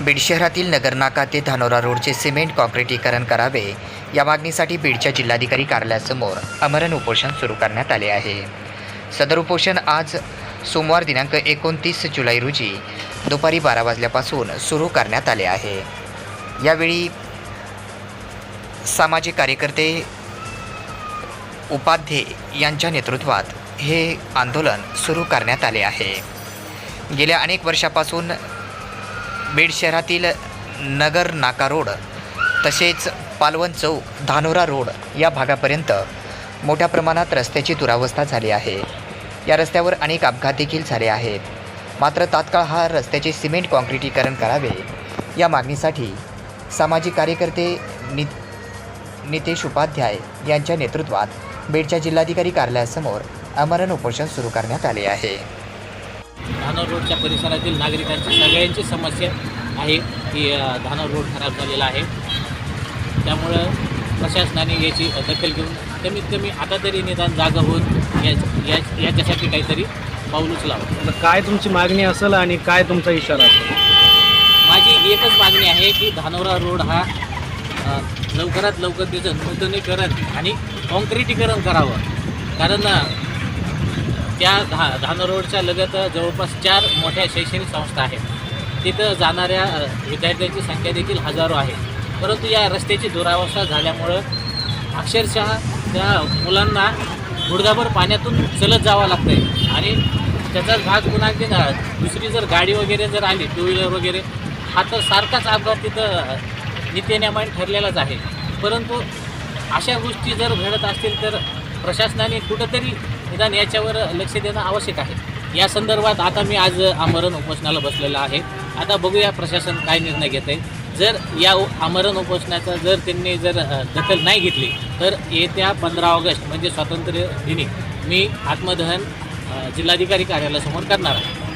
बीड शहरातील नगरनाका ते धानोरा रोडचे सिमेंट कॉन्क्रिटीकरण करावे या मागणीसाठी बीडच्या जिल्हाधिकारी कार्यालयासमोर अमरण उपोषण सुरू करण्यात आले आहे. सदर उपोषण आज सोमवार दिनांक एकोणतीस जुलै रोजी दुपारी बारा वाजल्यापासून सुरू करण्यात आले आहे. यावेळी सामाजिक कार्यकर्ते उपाध्ये यांच्या नेतृत्वात हे आंदोलन सुरू करण्यात आले आहे. गेल्या अनेक वर्षापासून बीड शहरातील नगर नाका रोड तसेच पालवन चौक धानोरा रोड या भागापर्यंत मोठ्या प्रमाणात रस्त्याची दुरावस्था झाली आहे. या रस्त्यावर अनेक अपघात देखील झाले आहेत. मात्र तात्काळ हा रस्त्याचे सिमेंट कॉन्क्रिटीकरण करावे या मागणीसाठी सामाजिक कार्यकर्ते नि नितेश उपाध्याय यांच्या नेतृत्वात बीडच्या जिल्हाधिकारी कार्यालयासमोर अमरण उपोषण सुरू करण्यात आले आहे. धानोर रोडच्या परिसरातील नागरिकांची सगळ्यांची समस्या आहे की धानोर रोड खराब झालेला आहे. त्यामुळं प्रशासनाने याची दखल घेऊन कमीत कमी आता तरी निदान जागा होत या या- याच्यासाठी काहीतरी पाऊल उचलावं. काय तुमची मागणी असेल आणि काय तुमचा इशारा असेल? माझी एकच मागणी आहे की धानोरा रोड हा लवकरात लवकर त्याचं नूतनीकरण आणि कॉन्क्रिटीकरण करावं. कारण त्या धा धान रोडच्या लगत जवळपास चार मोठ्या शैक्षणिक संस्था आहेत. तिथं जाणाऱ्या विद्यार्थ्यांची संख्या देखील हजारो आहे. परंतु या रस्त्याची दुरावस्था झाल्यामुळं अक्षरशः त्या मुलांना गुडघाभर पाण्यातून चलत जावं लागतं आहे आणि त्याचाच भाग पुन्हा की दुसरी जर गाडी वगैरे जर आली टू व्हीलर वगैरे हा तर सारखाच अपघात तिथं नित्यनियमाने ठरलेलाच आहे. परंतु अशा गोष्टी जर घडत असतील तर प्रशासनाने कुठंतरी निदान याच्यावर लक्ष देणं आवश्यक आहे. या संदर्भात आता मी आज आमरण उपोषणाला बसलेलं आहे. आता बघूया प्रशासन काय निर्णय घेत आहे जर या उ- आमरण उपोषणाचा जर त्यांनी जर दखल नाही घेतली तर येत्या पंधरा ऑगस्ट म्हणजे स्वातंत्र्य दिनी मी आत्मदहन जिल्हाधिकारी कार्यालयासमोर करणार आहे.